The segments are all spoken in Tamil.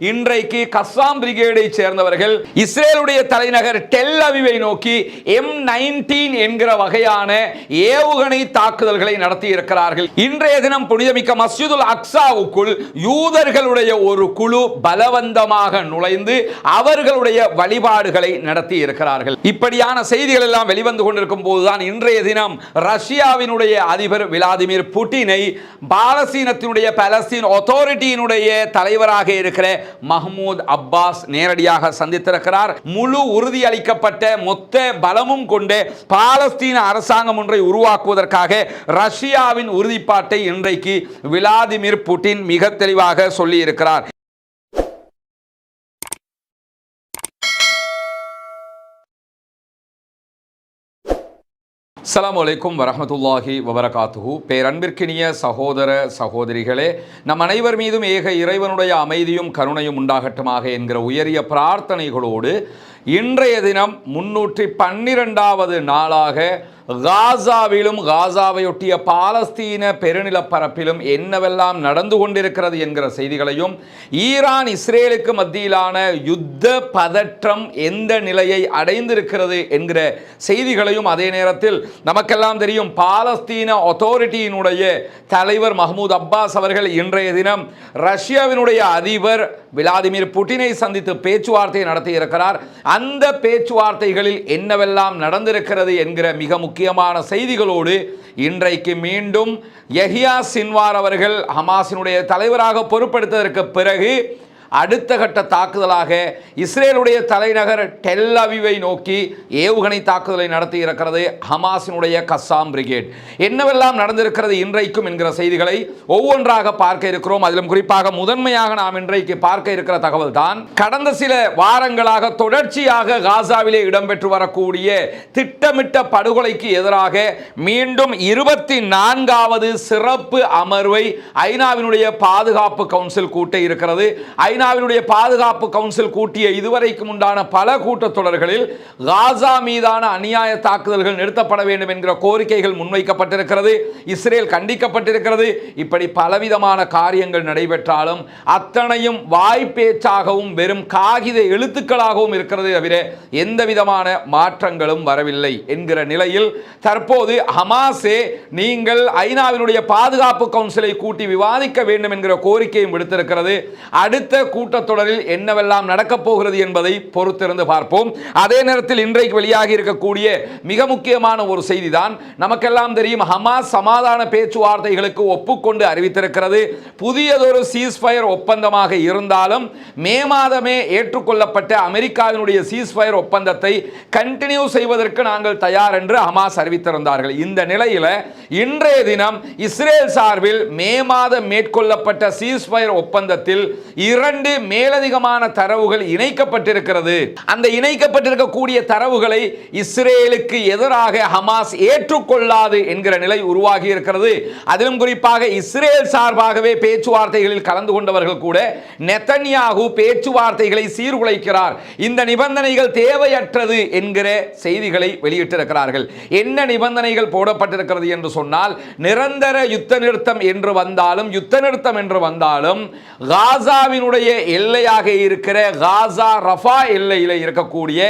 இன்றைக்கு கஸ்ஸாம் பிரிகேடை சேர்ந்தவர்கள் இஸ்ரேலுடைய தலைநகர் டெல் அவிவை நோக்கி எம் நைன்டீன் என்கிற வகையான ஏவுகணை தாக்குதல்களை நடத்தி இருக்கிறார்கள் இன்றைய தினம் புனிதமிக்க மஸ்ஜிதுல் அக்ஸாவுக்குள் யூதர்களுடைய ஒரு குழு பலவந்தமாக நுழைந்து அவர்களுடைய வழிபாடுகளை நடத்தி இருக்கிறார்கள் இப்படியான செய்திகள் எல்லாம் வெளிவந்து கொண்டிருக்கும் போதுதான் இன்றைய தினம் ரஷ்யாவினுடைய அதிபர் விளாதிமிர் புட்டினை பாலஸ்தீனத்தினுடைய பலஸ்தீன் அத்தாரிட்டியினுடைய தலைவராக இருக்கிற மஹமூத் அப்பாஸ் நேரடியாக சந்தித்திருக்கிறார். முழு உறுதி அளிக்கப்பட்ட மொத்த பலமும் கொண்டு பாலஸ்தீன அரசாங்கம் ஒன்றை உருவாக்குவதற்காக ரஷ்யாவின் உறுதிப்பாட்டை இன்றைக்கு விளாதிமிர் புட்டின் மிக தெளிவாக சொல்லியிருக்கிறார். அஸ்லாம் வலைக்கும் வரமத்துல்லாஹி வபரகாத்துஹு. பேரன்பிற்கினிய சகோதர சகோதரிகளே நம் அனைவர் மீதும் ஏக இறைவனுடைய அமைதியும் கருணையும் உண்டாகட்டுமாக என்கிற உயரிய பிரார்த்தனைகளோடு இன்றைய தினம் முன்னூற்றி பன்னிரெண்டாவது நாளாக காசாவிலும் காசாவையொட்டிய பாலஸ்தீன பெருநிலப்பரப்பிலும் என்னவெல்லாம் நடந்து கொண்டிருக்கிறது என்கிற செய்திகளையும் ஈரான் இஸ்ரேலுக்கு மத்தியிலான யுத்த பதற்றம் எந்த நிலையை அடைந்திருக்கிறது என்கிற செய்திகளையும் அதே நேரத்தில் நமக்கெல்லாம் தெரியும். பாலஸ்தீன அத்தாரிட்டியினுடைய தலைவர் மஹமூத் அப்பாஸ் அவர்கள் இன்றைய தினம் ரஷ்யாவினுடைய அதிபர் விளாடிமிர் புட்டினை சந்தித்து பேச்சுவார்த்தை நடத்தியிருக்கிறார். அந்த பேச்சுவார்த்தைகளில் என்னவெல்லாம் நடந்திருக்கிறது என்கிற மிக முக்கியமான செய்திகளோடு இன்றைக்கு மீண்டும் யஹியா சின்வார் அவர்கள் ஹமாஸினுடைய தலைவராக பொறுப்பெடுத்ததற்கு பிறகு அடுத்த கட்ட தாக்குதலாக இஸ்ரேலுடைய தலைநகர் டெல் அவிவை நோக்கி ஏவுகணை தாக்குதலை நடத்தி இருக்கிறது ஹமாஸினுடைய கஸ்ஸாம் பிரிகேட். என்னவெல்லாம் நடந்திருக்கிறது இன்றைக்கும் என்கிற செய்திகளை ஒவ்வொன்றாக பார்க்க இருக்கிறோம். அதிலும் குறிப்பாக முதன்மையாக நாம் இன்றைக்கு பார்க்க இருக்கிற தகவல் தான் கடந்த சில வாரங்களாக தொடர்ச்சியாக காசாவிலே இடம்பெற்று வரக்கூடிய திட்டமிட்ட படுகொலைக்கு எதிராக மீண்டும் இருபத்தி நான்காவது சிறப்பு அமர்வை ஐநாவினுடைய பாதுகாப்பு கவுன்சில் கூட்ட இருக்கிறது. ஐநா ஐநாவினுடைய பாதுகாப்பு கவுன்சில் கூட்டிய இதுவரைக்கும் உண்டான பல கூட்டத்தொடர்களில் காசா மீதான அநியாய தாக்குதல்கள் நிறுத்தப்பட வேண்டும் என்கிற கோரிக்கைகள் முன்வைக்கப்பட்டிருக்கிறது. இஸ்ரேல் கண்டிக்கப்பட்டிருக்கிறது. இப்படி பலவிதமான காரியங்கள் நடைபெற்றாலும் அத்தனையும் வாய்ப்பேச்சாகவும் வெறும் காகித எழுத்துக்களாகவும் இருக்கிறது தவிர எந்த விதமான மாற்றங்களும் வரவில்லை என்கிற நிலையில் தற்போது ஹமாஸே நீங்கள் ஐநாவினுடைய பாதுகாப்பு கவுன்சிலை கூட்டி விவாதிக்க வேண்டும் என்கிற கோரிக்கையும் விடுத்திருக்கிறது. அடுத்த கூட்டத்தொடரில் என்னவெல்லாம் நடக்கப் போகிறது என்பதை பொறுத்திருந்து பார்ப்போம். அதே நேரத்தில் இன்றைக்கு வெளியாகி இருக்கக்கூடிய மிக முக்கியமான ஒரு செய்தி தான் நமக்கெல்லாம் தெரியும் ஹமாஸ் சமாதான பேச்சுவார்த்தைகளுக்கு ஒப்புக்கொண்டு அறிவித்திருக்கிறது. புதியதொரு சீஸ்ஃபயர் ஒப்பந்தமாக இருந்தாலும் மே மாதமே ஏற்றுக்கொள்ளப்பட்ட அமெரிக்காவினுடைய சீஸ்ஃபயர் ஒப்பந்தத்தை கண்டினியூ செய்வதற்கு நாங்கள் தயார் என்று ஹமாஸ் அறிவித்திருந்தார்கள். இந்த நிலையில் இன்றைய தினம் இஸ்ரேல் சார்பில் மே மாதம் மேற்கொள்ளப்பட்ட சீஸ்ஃபயர் ஒப்பந்தத்தில் இரண்டு இரண்டு மேலதிகமான தரவுகள் இணைக்கப்பட்டிருக்கிறது. அந்த இணைக்கப்பட்டிருக்கக்கூடிய தரவுகளை இஸ்ரேலுக்கு எதிராக ஹமாஸ் ஏற்றுக்கொள்ளாது என்கிற நிலை உருவாகி இருக்கிறது. அதிலும் குறிப்பாக இஸ்ரேல் சார்பாகவே பேச்சுவார்த்தைகளில் கலந்து கொண்டவர்கள் கூட நெத்தன்யாகு பேச்சுவார்த்தைகளை சீர்குலைக்கிறார். இந்த நிபந்தனைகள் தேவையற்றது என்கிற செய்திகளை வெளியிட்டிருக்கிறார்கள். என்ன நிபந்தனைகள் போடப்பட்டிருக்கிறது என்று சொன்னால் நிரந்தர யுத்த நிறுத்தம் என்று வந்தாலும் யுத்த நிறுத்தம் என்று வந்தாலும் காசாவினுடைய எல்லையாக இருக்கிற காசா ரஃபா எல்லையில் இருக்கக்கூடிய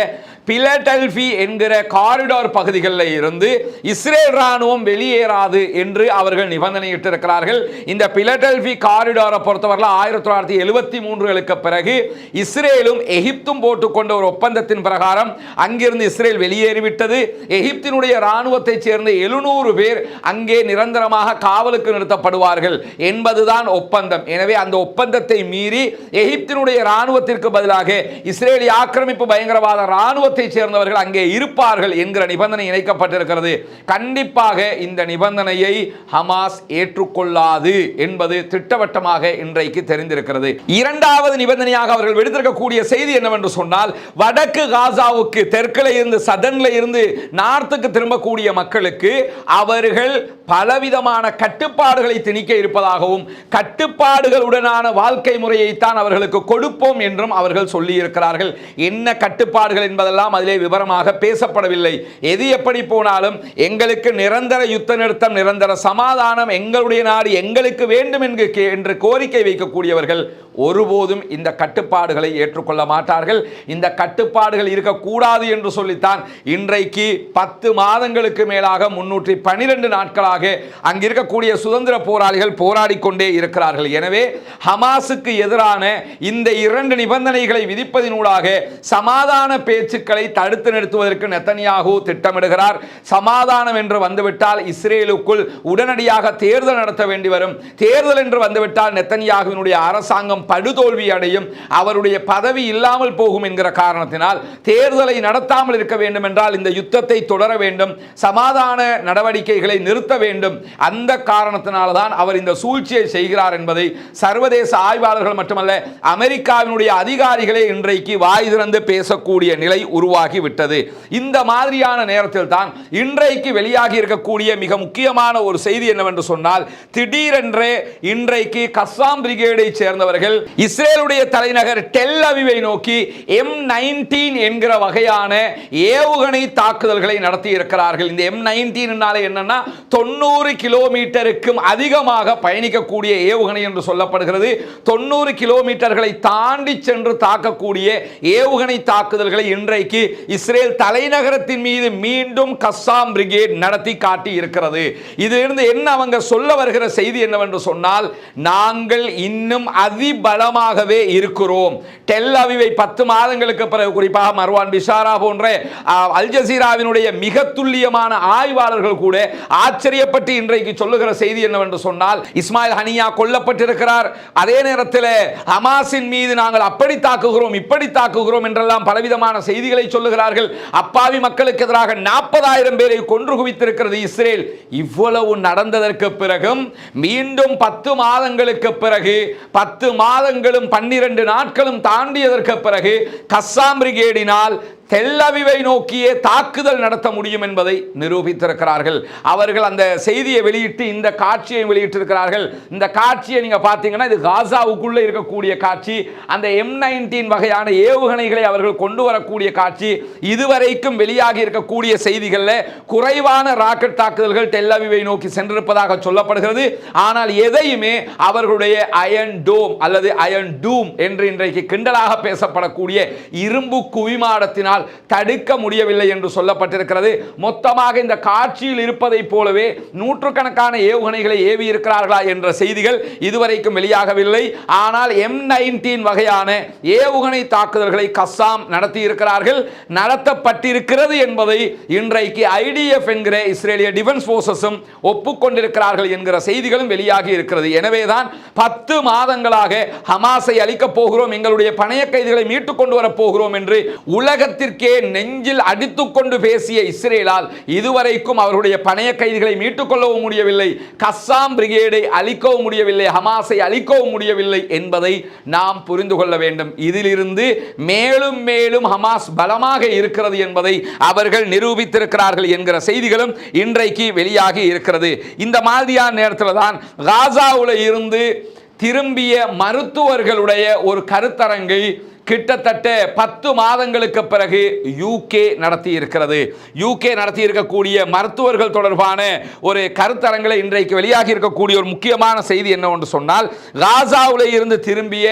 பிலடெல்பி என்கிற காரிடார் பகுதிகளில் இருந்து இஸ்ரேல் ராணுவம் வெளியேறாது என்று அவர்கள் நிபந்தனையிட்டிருக்கிறார்கள். இந்த பிலடெல்பி காரிடாரை பொறுத்தவரையில் ஆயிரத்தி தொள்ளாயிரத்தி எழுபத்தி மூன்றுகளுக்கு பிறகு இஸ்ரேலும் எகிப்தும் போட்டுக்கொண்ட ஒரு ஒப்பந்தத்தின் பிரகாரம் அங்கிருந்து இஸ்ரேல் வெளியேறிவிட்டது. எகிப்தினுடைய ராணுவத்தைச் சேர்ந்த எழுநூறு பேர் அங்கே நிரந்தரமாக காவலுக்கு நிறுத்தப்படுவார்கள் என்பதுதான் ஒப்பந்தம். எனவே அந்த ஒப்பந்தத்தை மீறி எகிப்தினுடைய ராணுவத்திற்கு பதிலாக இஸ்ரேலி ஆக்கிரமிப்பு பயங்கரவாத ராணுவ குடும்பத்தைச் சேர்ந்தவர்கள் அங்கே இருப்பார்கள் என்கிற நிபந்தனை இணைக்கப்பட்டிருக்கிறது. கண்டிப்பாக இந்த நிபந்தனையை ஹமாஸ் ஏற்றுக்கொள்ளாது என்பது திட்டவட்டமாக இன்றைக்கு தெரிந்திருக்கிறது. இரண்டாவது நிபந்தனையாக அவர்கள் விடுத்திருக்கக்கூடிய செய்தி என்னவென்று சொன்னால் வடக்கு காசாவுக்கு தெற்கில் இருந்து சதன்ல இருந்து நார்த்துக்கு திரும்பக்கூடிய மக்களுக்கு அவர்கள் பலவிதமான கட்டுப்பாடுகளை திணிக்க இருப்பதாகவும் கட்டுப்பாடுகளுடனான வாழ்க்கை முறையைத்தான் அவர்களுக்கு கொடுப்போம் என்றும் அவர்கள் சொல்லி இருக்கிறார்கள் என்ன கட்டுப்பாடுகள் என்பதெல்லாம் என்பதெல்லாம் அதிலே விவரமாக பேசப்படவில்லை. எது எப்படி போனாலும் எங்களுக்கு நிரந்தர யுத்த நிறுத்தம் நிரந்தர சமாதானம் எங்களுடைய நாடு எங்களுக்கு வேண்டும் என்று என்று கோரிக்கை வைக்கக்கூடியவர்கள் ஒருபோதும் இந்த கட்டுப்பாடுகளை ஏற்றுக்கொள்ள மாட்டார்கள். இந்த கட்டுப்பாடுகள் இருக்கக்கூடாது என்று சொல்லித்தான் இன்றைக்கு பத்து மாதங்களுக்கு மேலாக முன்னூற்றி பனிரெண்டு நாட்களாக அங்கிருக்கக்கூடிய சுதந்திர போராளிகள் போராடி கொண்டே இருக்கிறார்கள். எனவே ஹமாஸுக்கு எதிரான இந்த இரண்டு நிபந்தனைகளை விதிப்பதினூடாக சமாதான பேச்சுக்கள் மக்களை தடுத்து நிறுத்துவதற்கு நெத்தனியாகு திட்டமிடுகிறார். சமாதானம் என்று வந்துவிட்டால் இஸ்ரேலுக்குள் உடனடியாக தேர்தல் நடத்த வேண்டி வரும். தேர்தல் என்று வந்துவிட்டால் நெத்தனியாகுவினுடைய அரசாங்கம் படுதோல்வி அடையும். அவருடைய பதவி இல்லாமல் போகும் என்கிற காரணத்தினால் தேர்தலை நடத்தாமல் இருக்க வேண்டும் என்றால் இந்த யுத்தத்தை தொடர வேண்டும். சமாதான நடவடிக்கைகளை நிறுத்த வேண்டும். அந்த காரணத்தினால்தான் அவர் இந்த சூழ்ச்சியை செய்கிறார் என்பதை சர்வதேச ஆய்வாளர்கள் மட்டுமல்ல அமெரிக்காவினுடைய அதிகாரிகளே இன்றைக்கு வாய் திறந்து பேசக்கூடிய நிலை உரு உருவாகி விட்டது இந்த மாதிரியான நேரத்தில் தான் இன்றைக்கு வெளியாகி இருக்கக்கூடிய மிக முக்கியமான ஒரு செய்தி என்னவென்று சொன்னால் திடீரென்று இன்றைக்கு கஸ்ஸாம் பிரிகேடை சேர்ந்தவர்கள் இஸ்ரேலுடைய தலைநகர் டெல் அவிவை நோக்கி எம் நைன்டீன் என்கிற வகையான ஏவுகணை தாக்குதல்களை நடத்தி இருக்கிறார்கள் இந்த எம் நைன்டீன்னால என்னன்னா தொண்ணூறு கிலோமீட்டருக்கும் அதிகமாக பயணிக்கக்கூடிய ஏவுகணை என்று சொல்லப்படுகிறது. தொண்ணூறு கிலோமீட்டர்களை தாண்டி சென்று தாக்கக்கூடிய ஏவுகணை தாக்குதல்களை இன்றைக்கு இஸ்ரேல் தலைநகரத்தின் மீது மீண்டும் கஸ்ஸாம் பிரிகேட் நடத்தி காட்டி இருக்கிறது. இதிலிருந்து என்ன அவங்க சொல்ல வருகிற செய்தி என்னவென்று சொன்னால் நாங்கள் இன்னும் அதிபலமாகவே இருக்கிறோம். டெல் அவிவை பத்து மாதங்களுக்கு பிறகு குறிப்பாக மர்வான் பிஷாரா போன்ற அல் ஜசீராவினுடைய மிக துல்லியமான ஆய்வாளர்கள் கூட ஆச்சரியப்பட்டு இன்றைக்கு சொல்லுகிற செய்தி என்னவென்று சொன்னால் இஸ்மாயில் ஹனியா கொல்லப்பட்டிருக்கிறார். அதே நேரத்தில் ஹமாஸின் மீது நாங்கள் அப்படி தாக்குகிறோம் இப்படி தாக்குகிறோம் என்றெல்லாம் பலவிதமான செய்திகளை சொல்லுகிறார்கள் அப்பாவி மக்களுக்கு எதிராக நாற்பதாயிரம் பேரை கொன்று குவித்திருக்கிறது இஸ்ரேல். இவ்வளவு நடந்ததற்கு பிறகும் மீண்டும் பத்து மாதங்களுக்கு பிறகு பத்து மாதங்களும் பன்னிரண்டு நாட்களும் தாண்டியதற்கு பிறகு கஸ்ஸாம் பிரிகேடினால் தெல்லவிவை நோக்கியே தாக்குதல் நடத்த முடியும் என்பதை நிரூபித்திருக்கிறார்கள். அவர்கள் அந்த செய்தியை வெளியிட்டு இந்த காட்சியை வெளியிட்டிருக்கிறார்கள். இந்த காட்சியை நீங்கள் பார்த்தீங்கன்னா இது காசாவுக்குள்ளே இருக்கக்கூடிய காட்சி. அந்த எம் நைன்டீன் வகையான ஏவுகணைகளை அவர்கள் கொண்டு வரக்கூடிய காட்சி. இதுவரைக்கும் வெளியாகி இருக்கக்கூடிய செய்திகளில் குறைவான ராக்கெட் தாக்குதல்கள் டெல்லவிவை நோக்கி சென்றிருப்பதாக சொல்லப்படுகிறது. ஆனால் எதையுமே அவர்களுடைய அயன் டோம் அல்லது அயன் டூம் என்று இன்றைக்கு கிண்டலாக பேசப்படக்கூடிய இரும்பு குவிமாடத்தினால் தடுக்க முடியவில்லை என்று சொல்லப்பட்டிருக்கிறது. மொத்தமாக இந்த காட்சியில் இருப்பதைப் போலவே நூற்றுக்கணக்கான ஏவுகணைகளை ஏவி இருக்கிறார்களா என்ற செய்திகள் இதுவரைக்கும் வெளியாகவில்லை. ஆனால் எம் நைன்டீன் வகையான ஏவுகணை தாக்குதல்களை கஸ்ஸாம் நடத்தி இருக்கிறார்கள் நடத்தப்பட்டிருக்கிறது என்பதை இன்றைக்கு ஐடிஎஃப் என்கிற இஸ்ரேலிய டிஃபென்ஸ் போர்சஸும் ஒப்புக்கொண்டிருக்கிறார்கள் என்கிற செய்திகளும் வெளியாகி இருக்கிறது. எனவேதான் பத்து மாதங்களாக ஹமாஸை அளிக்கப் போகிறோம் எங்களுடைய பணைய கைதிகளை மீட்டுக் கொண்டு வரப் போகிறோம் என்று உலகத்திற்கே நெஞ்சில் அடித்துக்கொண்டு பேசிய இஸ்ரேலால் இதுவரைக்கும் அவருடைய பணைய கைதிகளை மீட்டுக் கொள்ளவும் முடியவில்லை கஸ்ஸாம் பிரிகேடை அழிக்கவும் முடியவில்லை ஹமாஸை அழிக்கவும் முடியவில்லை என்பதை நாம் புரிந்து கொள்ள வேண்டும். இதிலிருந்து மேலும் மேலும் ஹமாஸ் பலமாக இருக்கிறது என்பதை அவர்கள் நிரூபித்திருக்கிறார்கள் என்கிற செய்திகளும் இன்றைக்கு வெளியாகி இருக்கிறது. இந்த மாதிரியான நேரத்தில் தான் காசாவில் இருந்து திரும்பிய மருத்துவர்களுடைய ஒரு கருத்தரங்கை கிட்டத்தட்ட பத்து மாதங்களுக்கு பிறகு யூகே நடத்தி இருக்கிறது யூகே நடத்தி இருக்கக்கூடிய மருத்துவர்கள் தொடர்பான ஒரு கருத்தரங்களை இன்றைக்கு வெளியாகி இருக்கக்கூடிய ஒரு முக்கியமான செய்தி என்ன ஒன்று சொன்னால் காசாவில் இருந்து திரும்பிய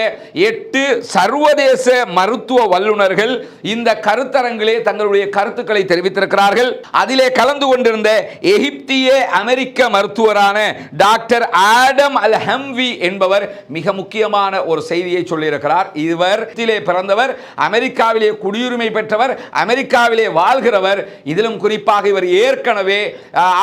எட்டு சர்வதேச மருத்துவ வல்லுநர்கள் இந்த கருத்தரங்களே தங்களுடைய கருத்துக்களை தெரிவித்திருக்கிறார்கள். அதிலே கலந்து கொண்டிருந்த எகிப்திய அமெரிக்க மருத்துவரான டாக்டர் ஆடம் அல் ஹம்வி என்பவர் மிக முக்கியமான ஒரு செய்தியை சொல்லியிருக்கிறார். இவர் பிறந்தவர் அமெரிக்காவிலே குடியுரிமை பெற்றவர் அமெரிக்காவிலே வாழ்கிறவர். இதிலும் குறிப்பாக இவர் ஏற்கனவே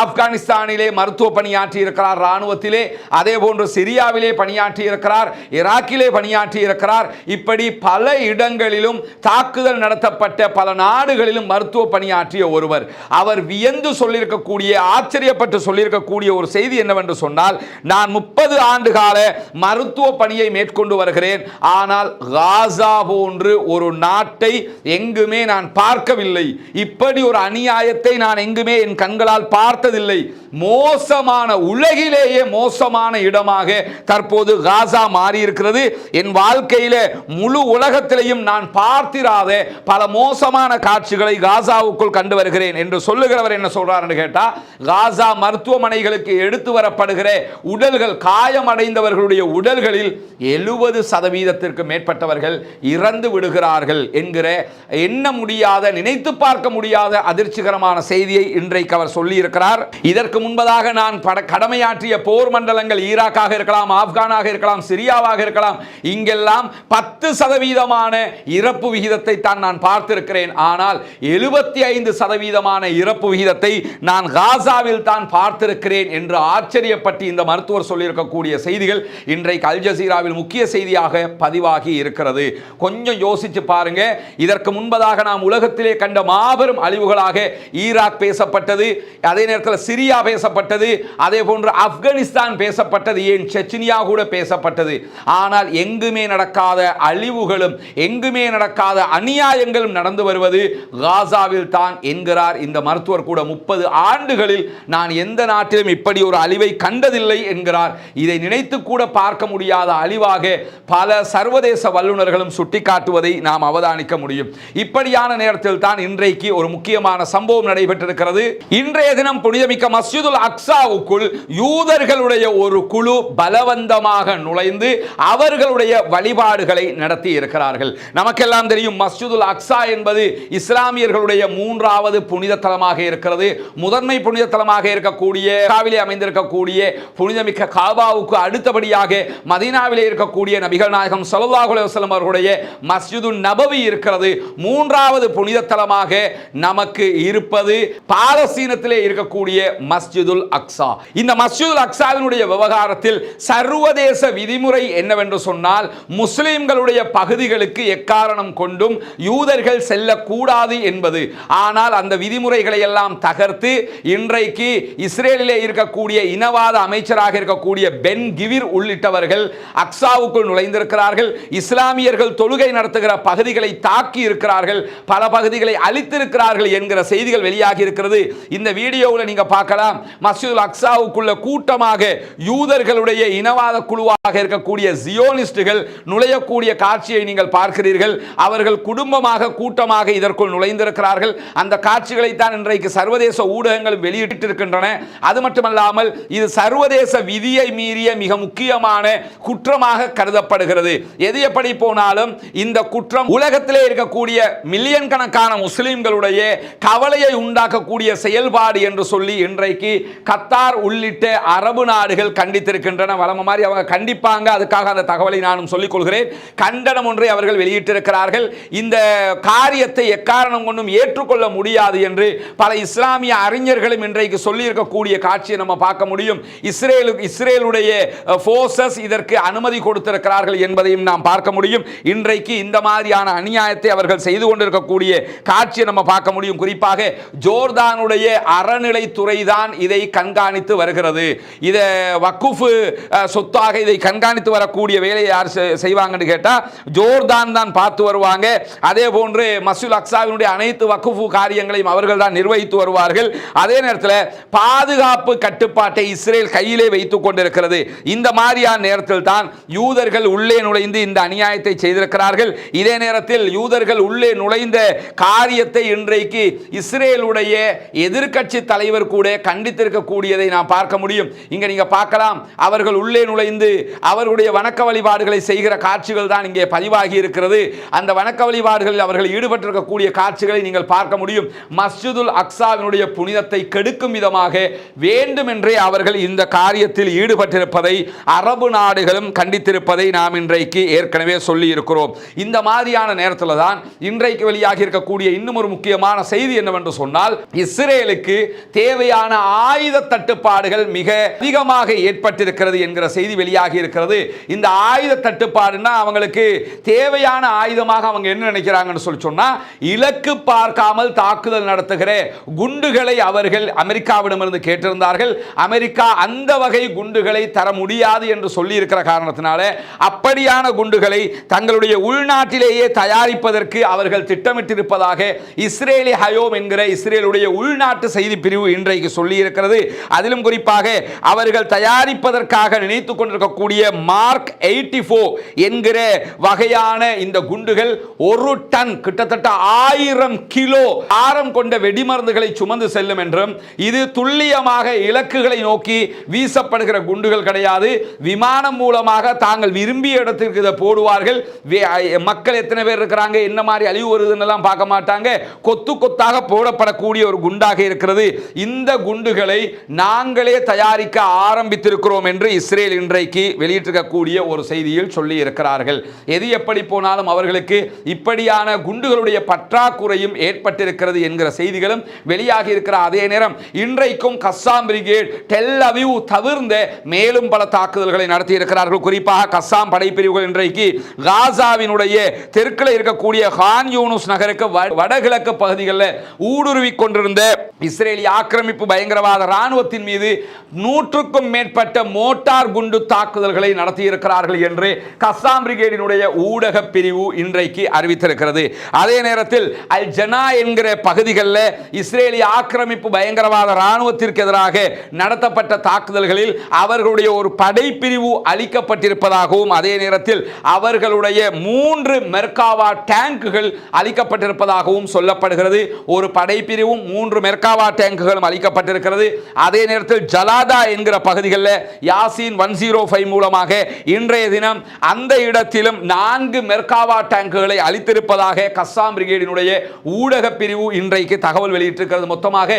ஆப்கானிஸ்தானிலே மருத்துவ பணியாற்றி இருக்கிறார் இராணுவத்திலே. அதே போன்று சிரியாவிலே பணியாற்றி இருக்கிறார் ஈராக்கிலே பணியாற்றி இருக்கிறார் இப்படி பல இடங்களிலும் தாக்குதல் நடத்தப்பட்ட பல நாடுகளிலும் மருத்துவ பணியாற்றிய ஒருவர். அவர் வியந்து சொல்லியிருக்கக்கூடிய ஆச்சரியப்பட்டு சொல்லியிருக்கக்கூடிய ஒரு செய்தி என்னவென்று சொன்னால் நான் முப்பது ஆண்டு கால மருத்துவ பணியை மேற்கொண்டு வருகிறேன். ஆனால் காசா போன்று ஒரு நாட்டை எங்குமே நான் பார்க்கவில்லை. இப்படி ஒரு அநியாயத்தை நான் எங்குமே என் கண்களால் பார்த்ததில்லை. மோசமான உலகிலேயே மோசமான இடமாக தற்போது காசா மாறியிருக்கிறது. என் வாழ்க்கையில முழு உலகத்திலையும் நான் பார்த்திராத பல மோசமான காட்சிகளை காசாவுக்குள் கண்டு வருகிறேன். என்று சொல்லுகிறவர் என்ன சொல்றாருன்னு கேட்டா காசா மருத்துவமனைகளுக்கு எடுத்து வரப்படுகிற உடல்கள் காயமடைந்தவர்களுடைய உடல்களில் எழுபது சதவீதத்திற்கு மேற்பட்டவர்கள் இறந்து விடுகிறார்கள் என்கிற எண்ண முடியாத நினைத்து பார்க்க முடியாத அதிர்ச்சிகரமான செய்தியை இன்றைக்கு அவர் சொல்லியிருக்கிறார். இதற்கு முன்பதாக நான் பட- கடமையாற்றிய போர் மண்டலங்கள் ஈராக்காக இருக்கலாம் ஆப்கானாக இருக்கலாம் சிரியாவாக இருக்கலாம் இங்கெல்லாம் பத்து சதவீதமான இறப்பு விகிதத்தை தான் நான் பார்த்திருக்கிறேன். ஆனால் எழுபத்தி ஐந்து சதவீதமான இறப்பு விகிதத்தை நான் காசாவில் தான் பார்த்திருக்கிறேன் என்று ஆச்சரியப்பட்டு இந்த மருத்துவர் சொல்லியிருக்கக்கூடிய செய்திகள் இன்றைக்கு அல் ஜசீராவில் முக்கிய செய்தியாக பதிவாகி இருக்கிறது. கொஞ்சம் யோசிச்சு பாருங்க. இதற்கு முன்பதாக நாம் உலகத்திலே கண்ட மாபெரும் அழிவுகளாக ஈராக் பேசப்பட்டது அதே நேரத்தில் சிரியா பேசப்பட்டது அதே போன்று ஆப்கானிஸ்தான் பேசப்பட்டது ஏன் செச்சினியா கூட பேசப்பட்டது. ஆனால் எங்குமே நடக்காத அழிவுகளும் எங்குமே நடக்காத அநியாயங்களும் நடந்து வருவது காசாவில் தான் என்கிறார் இந்த மருத்துவர் கூட. முப்பது ஆண்டுகளில் நான் எந்த நாட்டிலும் இப்படி ஒரு அழிவை கண்டதில்லை என்கிறார். இதை நினைத்து கூட பார்க்க முடியாத அழிவாக பல சர்வதேச வல்லுநர்களும் சுட்டிக்காட்டுவதை நாம் அவதானிக்க முடியும். இப்படியான நேரத்தில் தான் இன்றைக்கு ஒரு முக்கியமான சம்பவம் நடைபெற்றிருக்கிறது. இன்றைய தினம் புனிதமிக்க மஸ்ஜிதுல் அக்சாவுக்குள் யூதர்களுடைய ஒரு குழு பலவந்தமாக நுழைந்து அவர்களுடைய வழிபாடுகளை நடத்தி இருக்கிறார்கள். நமக்கெல்லாம் தெரியும் மஸ்ஜிதுல் அக்ஸா என்பது இஸ்லாமியர்களுடைய மூன்றாவது புனித தலமாக இருக்கிறது. முதன்மை புனித தலமாக இருக்கக்கூடிய காவிலே அமைந்திருக்கக்கூடிய புனிதமிக்க காபாவுக்கு அடுத்தபடியாக மதீனாவிலே இருக்கக்கூடிய நபிகள் நாயகம் ஸல்லல்லாஹு அவர்களுடைய மஸ்ஜிது நபவி இருக்கிறது. மூன்றாவது புனித தலமாக நமக்கு இருப்பது பாலஸ்தீனத்திலே இருக்கக்கூடிய மஸ்ஜிதுல் அக்ஸா இந்த மஸ்ஜிதுல் அக்ஸாவினுடைய விவகாரத்தில் சர்வதேச விதிமுறை என்னவென்று சொன்னால் முஸ்லிம்களுடைய பகுதிகளுக்கு எக்காரணம் கொண்டும் யூதர்கள் செல்லக்கூடாது என்பது. ஆனால் அந்த விதிமுறைகளை எல்லாம் தகர்த்து இன்றைக்கு இஸ்ரேலிலே இருக்கக்கூடிய இனவாத அமைச்சராக இருக்கக்கூடிய பென் கிவிர் உள்ளிட்டவர்கள் அக்ஸாவுக்குள் நுழைந்திருக்கிறார்கள். இஸ்லாமியர்கள் தொழுகை நடத்துகிற பகுதிகளை தாக்கி இருக்கிறார்கள் பல பகுதிகளை அழித்திருக்கிறார்கள் என்கிற செய்திகள் வெளியாகி இருக்கிறது. இந்த வீடியோவில் நீங்கள் பார்க்கலாம் மஸ்ஜிதுல் அக்ஸாவுக்குள்ள கூட்டமாக யூதர்களுடைய இனவாத குழுவாக இருக்கக்கூடிய ஜியோனிஸ்டுகள் நுழையக்கூடிய காட்சியை நீங்கள் பார்க்கிறீர்கள். அவர்கள் குடும்பமாக கூட்டமாக இதற்குள் நுழைந்திருக்கிறார்கள். அந்த காட்சிகளை தான் இன்றைக்கு சர்வதேச ஊடகங்கள் வெளியிட்டிருக்கின்றன. அது மட்டுமல்லாமல் இது சர்வதேச விதியை மீறிய மிக முக்கியமான குற்றமாக கருதப்படுகிறது. எது எப்படி போனாலும் இந்த குற்றம் உலகத்திலே இருக்கக்கூடிய மில்லியன் கணக்கான முஸ்லிம்களுடைய கவலையை உண்டாக்கக்கூடிய செயல்பாடு என்று சொல்லி இன்றைக்கு கத்தார் உள்ளிட்ட அரபு நாடுகள் கண்டித்திருக்கின்றன. வளம மாதிரி அவங்க கண்டிப்பாங்க. அதுக்காக அந்த தகவலை நானும் சொல்லிக் கொள்கிறேன். கண்டனம் ஒன்றை அவர்கள் வெளியிட்டிருக்கிறார்கள். இந்த காரியத்தை எக்காரணம் கொண்டும் ஏற்றுக்கொள்ள முடியாது என்று பல இஸ்லாமிய அறிஞர்களும் இன்றைக்கு சொல்லியிருக்கக்கூடிய காட்சியை நம்ம பார்க்க முடியும். இஸ்ரேலு இஸ்ரேலுடைய ஃபோர்ஸஸ் இதற்கு அனுமதி கொடுத்திருக்கிறார்கள் என்பதையும் நாம் பார்க்க முடியும். இன்றைக்கு இந்த மாதிரியான அநியாயத்தை அவர்கள் செய்து கொண்டிருக்கக்கூடிய காட்சியை நம்ம பார்க்க முடியும். குறிப்பாக ஜோர்தானுடைய அறநிலைத்துறை தான் இதை கண்காணித்து வருகிறது. இதை வக்குஃபு சொத்தாக இதை கண்காணித்து வரக்கூடிய வேலையை யார் செய்வாங்கன்னு கேட்டால் ஜோர்தான் தான் பார்த்து வருவாங்க. அதே போன்று மசூல் அக்சாவினுடைய அனைத்து வக்குஃபு காரியங்களையும் அவர்கள் தான் நிர்வகித்து வருவார்கள். அதே நேரத்தில் பாதுகாப்பு கட்டுப்பாட்டை இஸ்ரேல் கையிலே வைத்துக் கொண்டிருக்கிறது. இந்த மாதிரியான நேரத்தில் தான் யூதர்கள் உள்ளே நுழைந்து இந்த அநியாயத்தை செய்திருக்கிறார்கள் இதே நேரத்தில் யூதர்கள் உள்ளே நுழைந்த காரியத்தை இன்றைக்கு இஸ்ரேலுடைய எதிர்க்கட்சி தலைவர் கூட கண்டித்திருக்கக்கூடியதை நாம் பார்க்க முடியும். இங்க நீங்க பார்க்கலாம் அவர்கள் உள்ளே நுழைந்து அவர்களுடைய வணக்க வழிபாடுகளை செய்கிற காட்சிகள் தான் இங்கே பதிவாகி இருக்கிறது. அந்த வணக்க வழிபாடுகளில் அவர்கள் ஈடுபட்டிருக்கக்கூடிய காட்சிகளை நீங்கள் பார்க்க முடியும். மஸ்ஜிதுல் அக்சாவினுடைய புனிதத்தை கெடுக்கும் விதமாக வேண்டுமென்றே அவர்கள் இந்த காரியத்தில் ஈடுபட்டிருப்பதை அரபு நாடுகளும் கண்டித்திருப்பதை நாம் இன்றைக்கு ஏற்கனவே சொல்லி இருக்கிறோம் இந்த மாதிரியான நேரத்தில் தான் இன்றைக்கு வெளியாக இருக்கக்கூடிய இன்னும் ஒரு முக்கியமான செய்தி என்னவென்று சொன்னால் இஸ்ரேலுக்கு தேவையான ஆயுத தட்டுப்பாடுகள் மிக அதிகமாக ஏற்பட்டிருக்கிறது என்கிற செய்தி வெளியாகி இருக்கிறது. இந்த ஆயுத தட்டுப்பாடுன்னா அவங்களுக்கு தேவையான ஆயுதமாக அவங்க என்ன நினைக்கிறாங்கன்னு சொல்லி சொன்னால் இலக்கு பார்க்காமல் தாக்குதல் நடத்துகிற குண்டுகளை அவர்கள் அமெரிக்காவிடமிருந்து கேட்டிருந்தார்கள். அமெரிக்கா அந்த வகை குண்டுகளை தர முடியாது என்று சொல்லி இருக்கிற காரணத்தினால அப்படியான குண்டுகளை தங்களுடைய உள்நாட்டிலேயே தயாரிப்பதற்கு அவர்கள் திட்டமிட்டிருப்பதாக இஸ்ரேலி ஹயோம் என்கிற இஸ்ரேலுடைய உள்நாட்டு செய்தி பிரிவு இன்றைக்கு சொல்லியிருக்கிறது. அதிலும் குறிப்பாக அவர்கள் தயாரிப்பதற்காக நினைத்துக் கொண்டிருக்கக்கூடிய மார்க் எயிட்டி ஃபோர் என்கிற வகையான இந்த குண்டுகள் ஒரு டன் கிட்டத்தட்ட ஆயிரம் கிலோ ஆரம் கொண்ட வெடிமருந்துகளை சுமந்து செல்லும் என்றும் இது துல்லியமாக இலக்குகளை நோக்கி வீசப்படுகிற குண்டுகள் கிடையாது. விமானம் மூலமாக தாங்கள் விரும்பிய இடத்திற்கு இதை போடுவார்கள். மக்கள் எத்தனை பேர் இருக்கிறாங்க? என்ன மாதிரி அழிவு வருதுன்னெல்லாம் பார்க்க மாட்டாங்க. கொத்து கொத்தாக போடப்படக்கூடிய ஒரு குண்டாக இருக்கிறது. இந்த குண்டுகளை நாங்களே தயாரிக்க ஆரம்பித்திருக்கிறோம் என்று இஸ்ரேல் இன்றைக்கு வெளியிட்டிருக்கக்கூடிய ஒரு செய்தியில் சொல்லி இருக்கிறார்கள் எது எப்படி போனாலும் அவர்களுக்கு இப்படியான குண்டுகளுடைய பற்றாக்குறையும் ஏற்பட்டிருக்கிறது என்கிற செய்திகளும் வெளியாகி இருக்கிற அதே நேரம் இன்றைக்கும் கஸ்ஸாம் பிரிகேட் டெல் அவிவ் தவிர்ந்த மேலும் பல தாக்குதல்களை நடத்தி இருக்கிறார்கள் குறிப்பாக கஸ்ஸாம் படைப்பிரிவுகள் இன்றைக்கு காசாவினுடைய தெற்கில் இருக்கக்கூடிய ஹான் யூனுஸ் நகருக்கு வடகிழக்கு பகுதிகளில் ஊடுருவி கொண்டிருந்த இஸ்ரேலிய ஆக்கிரமிப்பு பயங்கரவாத ராணுவத்தின் மீது நூற்றுக்கும் மேற்பட்ட மோட்டார் குண்டு தாக்குதல்களை நடத்தியிருக்கிறார்கள் என்று கசாம் பிரிகேடினுடைய ஊடக பிரிவு இன்றைக்கு அறிவித்திருக்கிறது. அதே நேரத்தில் அல் ஜனா என்கிற பகுதிகளில் இஸ்ரேலிய ஆக்கிரமிப்பு பயங்கரவாத ராணுவத்திற்கு எதிராக நடத்தப்பட்ட தாக்குதல்களில் அவர்களுடைய ஒரு படைப்பிரிவு அளிக்கப்பட்டிருப்பதாகவும் அதே நேரத்தில் அவர்களுடைய மூன்று மெர்காவா டேங்குகள் அளிக்கப்பட்டிருப்பதாகவும் சொல்லப்படுகிறது. ஒரு படைப்பிரிவும் மூன்று மெர்காவா டேங்குகளும் அளிக்கப்பட்டிருக்கிறது அதே நேரத்தில் ஜலாதா என்கிற பகுதிகளில் யாசின் ஒன் ஜீரோ ஃபைவ் மூலமாக இன்றைய தினம் அந்த இடத்திலும் நான்கு மெர்காவா டேங்குகளை அளித்திருப்பதாக கஸ்ஸாம் பிரிகேடினுடைய ஊடக பிரிவு இன்றைக்கு தகவல் வெளியிட்டிருக்கிறது. மொத்தமாக